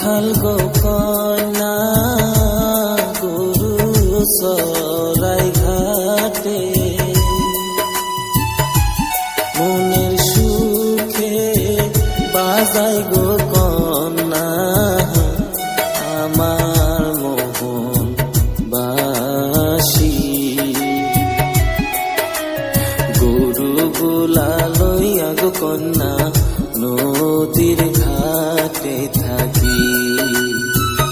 রাখাল গো গুরু গরু সরাই ঘাটে। মনের সুখে বাজাই গো কন্যা গুলা লইয়া গো কন্যা নদীর ঘাটে থাকি।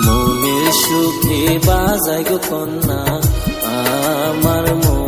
মনে সুখে বাজাই গো কন্যা আমার মোহনবাসী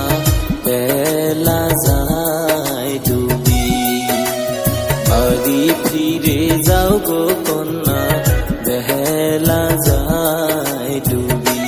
বাড়ি ফিরে যাও গো কন্যা বেহেলা যায় ডুবি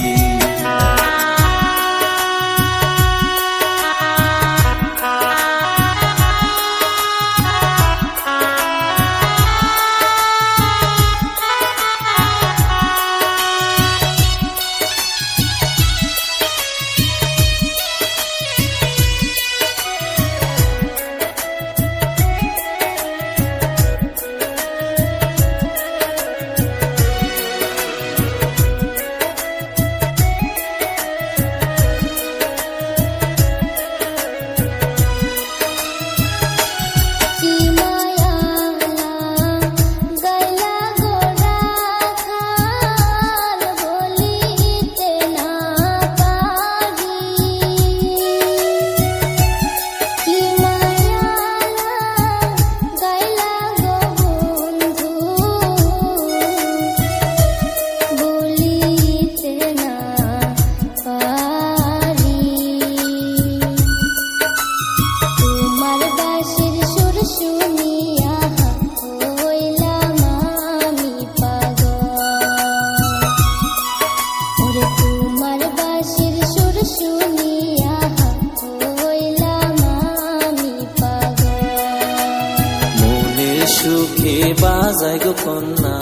আমার গো কন্যা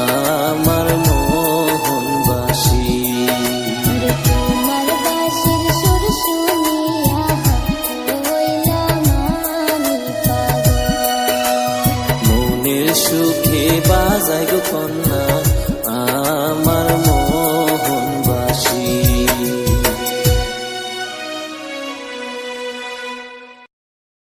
আমার মোহন পাগল। মনের সুখে বাজায় গো কন্যা আমার